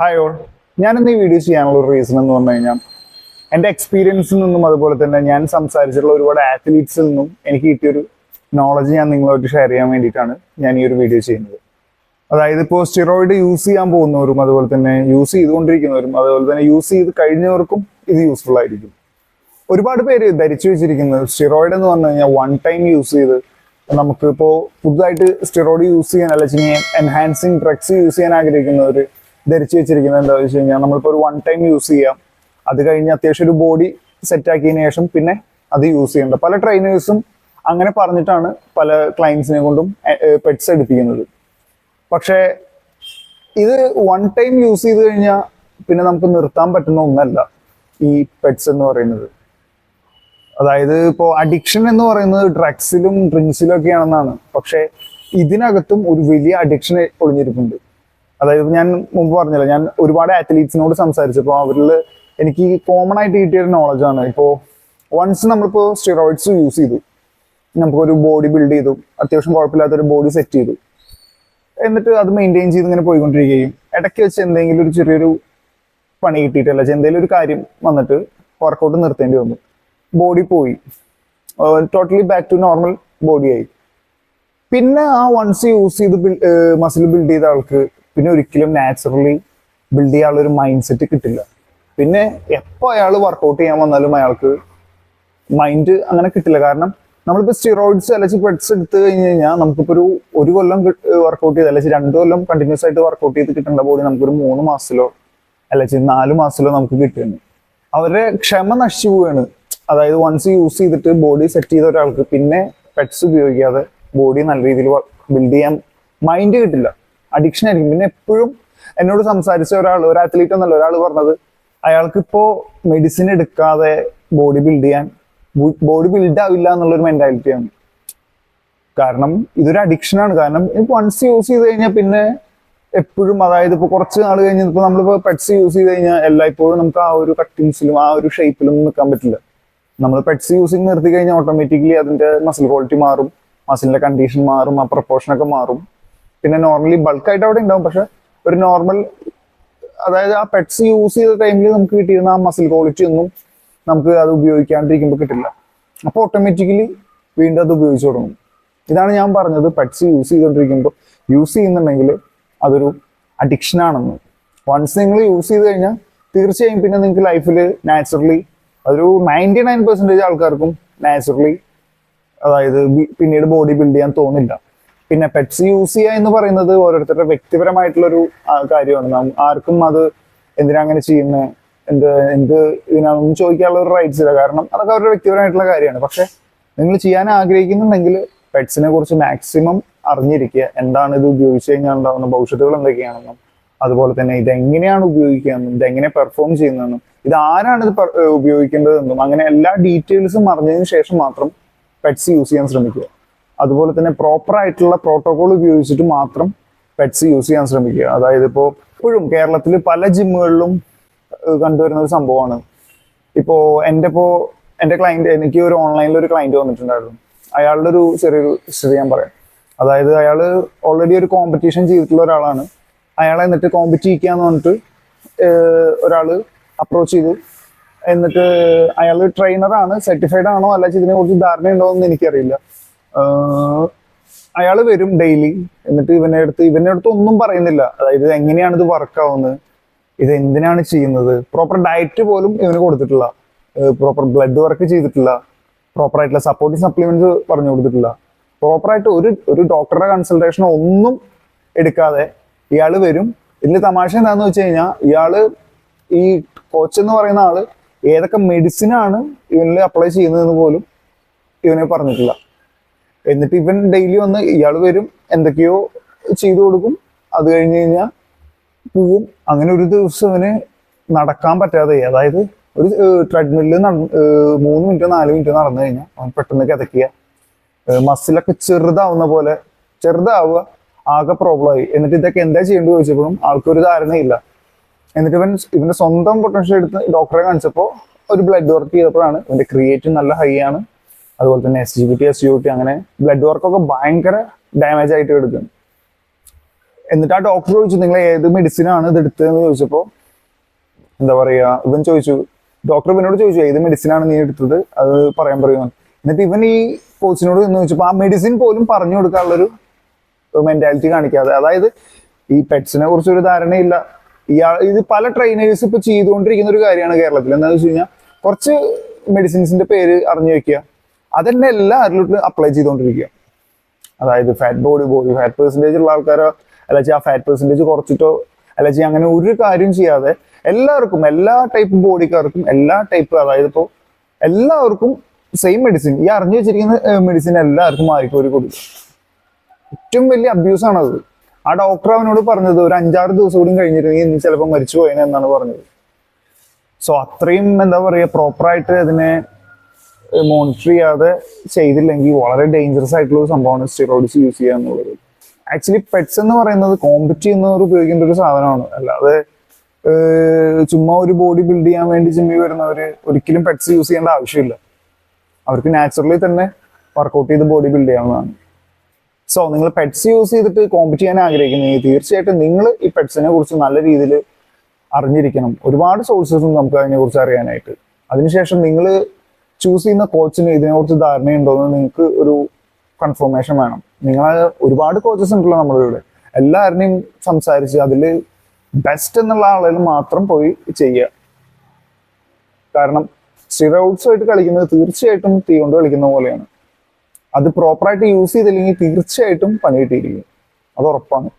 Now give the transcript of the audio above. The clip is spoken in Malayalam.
ഹായ് ഓൾ ഞാനിന്ന് ഈ വീഡിയോ ചെയ്യാനുള്ള ഒരു റീസൺ എന്ന് പറഞ്ഞു കഴിഞ്ഞാൽ എന്റെ എക്സ്പീരിയൻസിൽ നിന്നും അതുപോലെ തന്നെ ഞാൻ സംസാരിച്ചിട്ടുള്ള ഒരുപാട് ആത്ലീറ്റ്സിൽ നിന്നും എനിക്ക് കിട്ടിയൊരു നോളജ് ഞാൻ നിങ്ങളുമായിട്ട് ഷെയർ ചെയ്യാൻ വേണ്ടിയിട്ടാണ് ഞാൻ ഈ ഒരു വീഡിയോ ചെയ്യുന്നത്. അതായത് ഇപ്പോൾ സ്റ്റിറോയിഡ് യൂസ് ചെയ്യാൻ പോകുന്നവരും അതുപോലെ തന്നെ യൂസ് ചെയ്തുകൊണ്ടിരിക്കുന്നവരും അതുപോലെ തന്നെ യൂസ് ചെയ്ത് കഴിഞ്ഞവർക്കും ഇത് യൂസ്ഫുൾ ആയിരിക്കും. ഒരുപാട് പേര് ധരിച്ചു വെച്ചിരിക്കുന്നത് സ്റ്റിറോയിഡ് എന്ന് പറഞ്ഞു കഴിഞ്ഞാൽ വൺ ടൈം യൂസ് ചെയ്ത് നമുക്കിപ്പോൾ പുതുതായിട്ട് സ്റ്റിറോയിഡ് യൂസ് ചെയ്യാൻ അല്ലെങ്കിൽ എൻഹാൻസിങ് ഡ്രഗ്സ് യൂസ് ചെയ്യാൻ ആഗ്രഹിക്കുന്നവർ ധരിച്ചു വെച്ചിരിക്കുന്നത് എന്താ വെച്ച് കഴിഞ്ഞാൽ നമ്മളിപ്പോൾ ഒരു വൺ ടൈം യൂസ് ചെയ്യാം. അത് കഴിഞ്ഞ് അത്യാവശ്യം ഒരു ബോഡി സെറ്റ് ആക്കിയതിന് ശേഷം പിന്നെ അത് യൂസ് ചെയ്യേണ്ട. പല ട്രെയിനേഴ്സും അങ്ങനെ പറഞ്ഞിട്ടാണ് പല ക്ലയൻസിനെ കൊണ്ടും പെറ്റ്സ് എടുപ്പിക്കുന്നത്. പക്ഷേ ഇത് വൺ ടൈം യൂസ് ചെയ്ത് കഴിഞ്ഞാൽ പിന്നെ നമുക്ക് നിർത്താൻ പറ്റുന്ന ഒന്നല്ല ഈ പെറ്റ്സ് എന്ന് പറയുന്നത്. അതായത് ഇപ്പോൾ അഡിക്ഷൻ എന്ന് പറയുന്നത് ഡ്രഗ്സിലും ഡ്രിങ്ക്സിലും ഒക്കെയാണെന്നാണ് പക്ഷേ ഇതിനകത്തും ഒരു വലിയ അഡിക്ഷൻ ഒളിഞ്ഞിരിപ്പുണ്ട്. അതായത് ഞാൻ മുമ്പ് പറഞ്ഞല്ലോ ഞാൻ ഒരുപാട് ആത്ലീറ്റ്സിനോട് സംസാരിച്ചപ്പോൾ അവരിൽ എനിക്ക് കോമൺ ആയിട്ട് കിട്ടിയ ഒരു നോളജാണ് ഇപ്പോൾ വൺസ് നമ്മളിപ്പോൾ സ്റ്റിറോയിഡ്സ് യൂസ് ചെയ്തു. നമുക്കൊരു ബോഡി ബിൽഡ് ചെയ്തു. അത്യാവശ്യം കുഴപ്പമില്ലാത്തൊരു ബോഡി സെറ്റ് ചെയ്തു. എന്നിട്ട് അത് മെയിന്റെയിൻ ചെയ്ത് ഇങ്ങനെ പോയിക്കൊണ്ടിരിക്കുകയും ഇടയ്ക്ക് വെച്ച് എന്തെങ്കിലും ഒരു ചെറിയൊരു പണി കിട്ടിയിട്ടല്ല എന്തെങ്കിലും ഒരു കാര്യം വന്നിട്ട് വർക്കൗട്ട് നിർത്തേണ്ടി വന്നു. ബോഡി പോയി. ടോട്ടലി ബാക്ക് ടു നോർമൽ ബോഡിയായി പിന്നെ ആ വൺസ് യൂസ് ചെയ്ത് മസിൽ ബിൽഡ് ചെയ്ത ആൾക്ക് പിന്നെ ഒരിക്കലും നാച്ചുറലി ബിൽഡ് ചെയ്യാനുള്ള ഒരു മൈൻഡ് സെറ്റ് കിട്ടില്ല. പിന്നെ എപ്പോൾ അയാൾ വർക്കൗട്ട് ചെയ്യാൻ വന്നാലും അയാൾക്ക് മൈൻഡ് അങ്ങനെ കിട്ടില്ല. കാരണം നമ്മളിപ്പോൾ സ്റ്റിറോയിഡ്സ് അല്ലെങ്കിൽ പെഡ്സ് എടുത്തു കഴിഞ്ഞ് കഴിഞ്ഞാൽ നമുക്കിപ്പോൾ ഒരു ഒരു കൊല്ലം വർക്കൗട്ട് ചെയ്ത് അല്ലെങ്കിൽ രണ്ട് കൊല്ലം കണ്ടിന്യൂസ് ആയിട്ട് വർക്കൗട്ട് ചെയ്ത് കിട്ടേണ്ട ബോഡി നമുക്കൊരു മൂന്ന് മാസത്തിലോ അല്ലെങ്കിൽ നാല് മാസത്തിലോ നമുക്ക് കിട്ടുന്നു അവരുടെ ക്ഷമ നശിച്ചു പോവുകയാണ്. അതായത് വൺസ് യൂസ് ചെയ്തിട്ട് ബോഡി സെറ്റ് ചെയ്ത ഒരാൾക്ക് പിന്നെ പെറ്റ്സ് ഉപയോഗിക്കാതെ ബോഡി നല്ല രീതിയിൽ ബിൽഡ് ചെയ്യാൻ മൈൻഡ് കിട്ടില്ല. അഡിക്ഷൻ ആയിരിക്കും. പിന്നെ എപ്പോഴും എന്നോട് സംസാരിച്ച ഒരാൾ ഒരു അത്ലീറ്റ് എന്നല്ല ഒരാൾ പറഞ്ഞത് അയാൾക്ക് ഇപ്പോ മെഡിസിൻ എടുക്കാതെ ബോഡി ബിൽഡ് ചെയ്യാൻ ബോഡി ബിൽഡ് ആവില്ല എന്നുള്ളൊരു മെന്റാലിറ്റിയാണ് കാരണം ഇതൊരു അഡിക്ഷനാണ് കാരണം ഇപ്പൊ വൺസ് യൂസ് ചെയ്ത് കഴിഞ്ഞാൽ പിന്നെ എപ്പോഴും അതായത് ഇപ്പൊ കുറച്ച് നാൾ കഴിഞ്ഞ് ഇപ്പൊ നമ്മളിപ്പോ പെറ്റ്സ് യൂസ് ചെയ്ത് കഴിഞ്ഞാൽ എല്ലായ്പ്പോഴും നമുക്ക് ആ ഒരു കട്ടിങ്സിലും ആ ഒരു ഷേപ്പിലും നിൽക്കാൻ പറ്റില്ല. നമ്മൾ പെറ്റ്സ് യൂസിങ് നിർത്തി കഴിഞ്ഞാൽ ഓട്ടോമാറ്റിക്കലി അതിന്റെ മസിൽ ക്വാളിറ്റി മാറും മസിലിന്റെ കണ്ടീഷൻ മാറും ആ പ്രൊപ്പോർഷൻ ഒക്കെ മാറും. പിന്നെ നോർമലി ബൾക്കായിട്ട് അവിടെ ഉണ്ടാവും. പക്ഷെ ഒരു നോർമൽ അതായത് ആ പെറ്റ്സ് യൂസ് ചെയ്ത ടൈമിൽ നമുക്ക് കിട്ടിയിരുന്ന ആ മസിൽ ക്വാളിറ്റി ഒന്നും നമുക്ക് അത് ഉപയോഗിക്കാണ്ടിരിക്കുമ്പോൾ കിട്ടില്ല. അപ്പോൾ ഓട്ടോമാറ്റിക്കലി വീണ്ടും അത് ഉപയോഗിച്ചു തുടങ്ങും. ഇതാണ് ഞാൻ പറഞ്ഞത് പെറ്റ്സ് യൂസ് ചെയ്തുകൊണ്ടിരിക്കുമ്പോൾ യൂസ് ചെയ്യുന്നുണ്ടെങ്കിൽ അതൊരു അഡിക്ഷൻ ആണെന്ന്. വൺസ് നിങ്ങൾ യൂസ് ചെയ്ത് കഴിഞ്ഞാൽ തീർച്ചയായും പിന്നെ നിങ്ങൾക്ക് ലൈഫിൽ നാച്ചുറലി അതൊരു നയന്റി നയൻ പെർസെന്റേജ് ആൾക്കാർക്കും നാച്ചുറലി അതായത് പിന്നീട് ബോഡി ബിൽഡ് ചെയ്യാൻ തോന്നില്ല. പിന്നെ പെറ്റ്സ് യൂസ് ചെയ്യുക എന്ന് പറയുന്നത് ഓരോരുത്തരുടെ വ്യക്തിപരമായിട്ടുള്ളൊരു കാര്യമാണ്. ആർക്കും അത് എന്തിനാ അങ്ങനെ ചെയ്യുന്നത് എന്ത് എന്ത് ഇതിനൊന്നും ചോദിക്കാനുള്ള ഒരു റൈറ്റ്സ് ഇല്ല. കാരണം അതൊക്കെ അവരുടെ വ്യക്തിപരമായിട്ടുള്ള കാര്യമാണ്. പക്ഷെ നിങ്ങൾ ചെയ്യാൻ ആഗ്രഹിക്കുന്നുണ്ടെങ്കിൽ പെറ്റ്സിനെ കുറിച്ച് മാക്സിമം അറിഞ്ഞിരിക്കുക. എന്താണ് ഇത് ഉപയോഗിച്ച് കഴിഞ്ഞാൽ ഉണ്ടാകുന്ന ഭവിഷ്യത്തുകൾ എന്തൊക്കെയാണെന്നും അതുപോലെ തന്നെ ഇതെങ്ങനെയാണ് ഉപയോഗിക്കുകയെന്നും ഇതെങ്ങനെ പെർഫോം ചെയ്യുന്നതെന്നും ഇത് ആരാണ് ഇത് ഉപയോഗിക്കേണ്ടതെന്നും അങ്ങനെ എല്ലാ ഡീറ്റെയിൽസും അറിഞ്ഞതിന് ശേഷം മാത്രം പെറ്റ്സ് യൂസ് ചെയ്യാൻ ശ്രമിക്കുക. അതുപോലെ തന്നെ പ്രോപ്പർ ആയിട്ടുള്ള പ്രോട്ടോകോൾ ഉപയോഗിച്ചിട്ട് മാത്രം പെറ്റ്സ് യൂസ് ചെയ്യാൻ ശ്രമിക്കുക. അതായത് ഇപ്പോൾ ഇപ്പോഴും കേരളത്തിൽ പല ജിമ്മുകളിലും കണ്ടുവരുന്ന ഒരു സംഭവമാണ്. ഇപ്പോൾ എന്റെ ഇപ്പോൾ എന്റെ ക്ലയന്റ് എനിക്ക് ഒരു ഓൺലൈനിൽ ഒരു ക്ലയന്റ് വന്നിട്ടുണ്ടായിരുന്നു. അയാളുടെ ഒരു ചെറിയൊരു ഹിസ്റ്ററി ഞാൻ പറയാം. അതായത് അയാൾ ഓൾറെഡി ഒരു കോമ്പറ്റീഷൻ ചെയ്തിട്ടുള്ള ഒരാളാണ്. അയാളെ എന്നിട്ട് കോമ്പറ്റ് ചെയ്യിക്കാന്ന് പറഞ്ഞിട്ട് ഒരാൾ അപ്രോച്ച് ചെയ്തു. എന്നിട്ട് അയാൾ ട്രെയിനറാണ് സർട്ടിഫൈഡ് ആണോ അല്ല ഇതിനെ കുറിച്ച് ധാരണയുണ്ടോ എന്ന് എനിക്കറിയില്ല. അയാൾ വരും ഡെയിലി എന്നിട്ട് ഇവനെ അടുത്ത് ഇവന്റെ അടുത്ത് ഒന്നും പറയുന്നില്ല. അതായത് എങ്ങനെയാണ് ഇത് വർക്ക് ആവുന്നത്? ഇത് എന്തിനാണ് ചെയ്യുന്നത്? പ്രോപ്പർ ഡയറ്റ് പോലും ഇവന് കൊടുത്തിട്ടില്ല. പ്രോപ്പർ ബ്ലഡ് വർക്ക് ചെയ്തിട്ടില്ല. പ്രോപ്പർ ആയിട്ടുള്ള സപ്പോർട്ടിങ് സപ്ലിമെന്റ്സ് പറഞ്ഞു കൊടുത്തിട്ടില്ല. പ്രോപ്പർ ആയിട്ട് ഒരു ഒരു ഡോക്ടറുടെ കൺസൾട്ടേഷൻ ഒന്നും എടുക്കാതെ ഇയാൾ വരും. ഇതിൽ തമാശ എന്താന്ന് വെച്ച് കഴിഞ്ഞാൽ ഇയാൾ ഈ കോച്ച് എന്ന് പറയുന്ന ആൾ ഏതൊക്കെ മെഡിസിനാണ് ഇവനിൽ അപ്ലൈ ചെയ്യുന്നതെന്ന് പോലും ഇവനെ പറഞ്ഞിട്ടില്ല. എന്നിട്ട് ഇവൻ ഡെയിലി വന്ന് ഇയാൾ വരും എന്തൊക്കെയോ ചെയ്തു കൊടുക്കും. അത് കഴിഞ്ഞ് കഴിഞ്ഞാൽ പോവും. അങ്ങനെ ഒരു ദിവസം ഇവന് നടക്കാൻ പറ്റാതെ അതായത് ഒരു ട്രെഡ്മില്ല് മൂന്ന് മിനിറ്റോ നാല് മിനിറ്റോ നടന്നു കഴിഞ്ഞാൽ അവൻ പെട്ടെന്ന് കിതക്കുക മസിലൊക്കെ ചെറുതാവുന്ന പോലെ ചെറുതാവുക ആകെ പ്രോബ്ലം ആയി. എന്നിട്ട് ഇതൊക്കെ എന്താ ചെയ്യേണ്ടത് ചോദിച്ചപ്പോഴും ആൾക്കൊരു ധാരണയില്ല. എന്നിട്ട് ഇവൻ ഇവന്റെ സ്വന്തം പൊട്ടൻഷ്യൽ എടുത്ത് ഡോക്ടറെ കാണിച്ചപ്പോൾ ഒരു ബ്ലഡ് വർക്ക് ചെയ്തപ്പോഴാണ് ഇവന്റെ ക്രിയേറ്റീവ് നല്ല ഹൈ ആണ്. അതുപോലെ തന്നെ S G B T S U T അങ്ങനെ ബ്ലഡ് വർക്കൊക്കെ ഭയങ്കര ഡാമേജ് ആയിട്ട് എടുക്കും. എന്നിട്ട് ആ ഡോക്ടർ ചോദിച്ചു നിങ്ങൾ ഏത് മെഡിസിൻ ആണ് ഇത് എടുത്തതെന്ന് ചോദിച്ചപ്പോൾ എന്താ പറയുക ഇവൻ ചോദിച്ചു ഡോക്ടർ ഇവനോട് ചോദിച്ചു ഏത് മെഡിസിൻ ആണ് നീ എടുത്തത്? അത് പറയാൻ പറയുമെന്ന് എന്നിട്ട് ഇവൻ ഈ കോച്ചിനോട് എന്ന് ചോദിച്ചപ്പോൾ ആ മെഡിസിൻ പോലും പറഞ്ഞു കൊടുക്കാനുള്ളൊരു മെന്റാലിറ്റി കാണിക്കാതെ. അതായത് ഈ പെറ്റ്സിനെ കുറിച്ച് ഒരു ധാരണയില്ല. ഇയാൾ ഇത് പല ട്രെയിനേഴ്സ് ഇപ്പൊ ചെയ്തുകൊണ്ടിരിക്കുന്ന ഒരു കാര്യമാണ് കേരളത്തിൽ. എന്താണെന്ന് വെച്ച് കഴിഞ്ഞാൽ കുറച്ച് മെഡിസിൻസിന്റെ പേര് അറിഞ്ഞു വെക്കുക. അതന്നെ എല്ലാവരിലോട്ട് അപ്ലൈ ചെയ്തുകൊണ്ടിരിക്കുക അതായത് fat body body fat percentage ഉള്ള ആൾക്കാരോ അല്ലെങ്കിൽ ആ ഫാറ്റ് പെർസെന്റേജ് കുറച്ചിട്ടോ അല്ലെങ്കിൽ അങ്ങനെ ഒരു കാര്യം ചെയ്യാതെ എല്ലാവർക്കും എല്ലാ ടൈപ്പ് ബോഡിക്കാർക്കും എല്ലാ ടൈപ്പ് അതായത് ഇപ്പോൾ എല്ലാവർക്കും സെയിം മെഡിസിൻ ഈ അറിഞ്ഞു വെച്ചിരിക്കുന്ന മെഡിസിൻ എല്ലാവർക്കും മാറിക്കോരി കൊടുക്കും ഏറ്റവും വലിയ അബ്യൂസ് ആണത്. ആ ഡോക്ടർ അവനോട് പറഞ്ഞത് ഒരു അഞ്ചാറ് ദിവസം കൂടി കഴിഞ്ഞിരുന്നെങ്കിൽ ഇന്ന് ചിലപ്പോൾ മരിച്ചു പോയേനെ എന്നാണ് പറഞ്ഞത്. സോ അത്രയും എന്താ പറയുക പ്രോപ്പറായിട്ട് അതിനെ മോണിറ്റർ ചെയ്യാതെ ചെയ്തില്ലെങ്കിൽ വളരെ ഡേഞ്ചറസ് ആയിട്ടുള്ള ഒരു സംഭവമാണ് സ്റ്റിറോയിഡ്സ് യൂസ് ചെയ്യുക എന്നുള്ളത്. ആക്ച്വലി പെറ്റ്സ് എന്ന് പറയുന്നത് കോമ്പറ്റ് ചെയ്യുന്നവർ ഉപയോഗിക്കേണ്ട ഒരു സാധനമാണ്. അല്ലാതെ ചുമ്മാ ഒരു ബോഡി ബിൽഡ് ചെയ്യാൻ വേണ്ടി ജിമ്മി വരുന്നവർ ഒരിക്കലും പെറ്റ്സ് യൂസ് ചെയ്യേണ്ട ആവശ്യമില്ല. അവർക്ക് നാച്ചുറലി തന്നെ വർക്കൗട്ട് ചെയ്ത് ബോഡി ബിൽഡ് ചെയ്യാവുന്നതാണ്. സോ നിങ്ങൾ പെറ്റ്സ് യൂസ് ചെയ്തിട്ട് കോമ്പറ്റ് ചെയ്യാൻ ആഗ്രഹിക്കുന്നെങ്കിൽ തീർച്ചയായിട്ടും നിങ്ങൾ ഈ പെറ്റ്സിനെ കുറിച്ച് നല്ല രീതിയിൽ അറിഞ്ഞിരിക്കണം. ഒരുപാട് സോഴ്സസ് നമുക്ക് അതിനെക്കുറിച്ച് അറിയാനായിട്ട്. അതിനുശേഷം നിങ്ങൾ ചൂസ് ചെയ്യുന്ന കോച്ചിന് ഇതിനെക്കുറിച്ച് ധാരണയുണ്ടോ എന്ന് നിങ്ങൾക്ക് ഒരു കൺഫർമേഷൻ വേണം. നിങ്ങൾ ഒരുപാട് കോച്ചസ് ഉണ്ടല്ലോ നമ്മുടെ ഇവിടെ എല്ലാവരുടെയും സംസാരിച്ച് അതിൽ ബെസ്റ്റ് എന്നുള്ള ആളുകൾ മാത്രം പോയി ചെയ്യുക. കാരണം സ്റ്റിറോയിഡ്സ് ആയിട്ട് കളിക്കുന്നത് തീർച്ചയായിട്ടും തീ കൊണ്ട് കളിക്കുന്ന പോലെയാണ്. അത് പ്രോപ്പറായിട്ട് യൂസ് ചെയ്തില്ലെങ്കിൽ തീർച്ചയായിട്ടും പണി കിട്ടിയിരിക്കും. അത് ഉറപ്പാണ്.